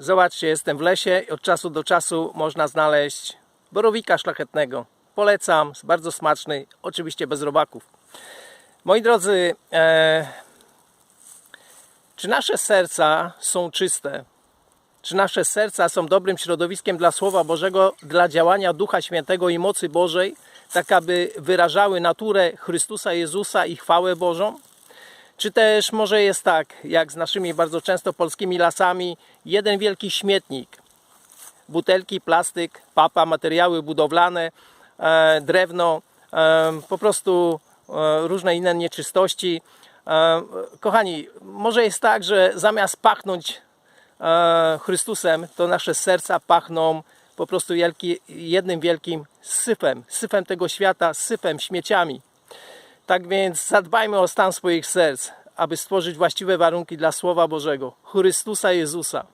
Zobaczcie, jestem w lesie i od czasu do czasu można znaleźć borowika szlachetnego. Polecam, bardzo smaczny, oczywiście bez robaków. Moi drodzy, e, czy nasze serca są czyste? Czy nasze serca są dobrym środowiskiem dla Słowa Bożego, dla działania Ducha Świętego i mocy Bożej, tak aby wyrażały naturę Chrystusa Jezusa i chwałę Bożą? Czy też może jest tak, jak z naszymi bardzo często polskimi lasami, jeden wielki śmietnik, butelki, plastyk, papa, materiały budowlane, e, drewno, e, po prostu e, różne inne nieczystości. E, kochani, może jest tak, że zamiast pachnąć e, Chrystusem, to nasze serca pachną po prostu wielki, jednym wielkim syfem, syfem tego świata, syfem, śmieciami. Tak więc zadbajmy o stan swoich serc, aby stworzyć właściwe warunki dla Słowa Bożego, Chrystusa Jezusa.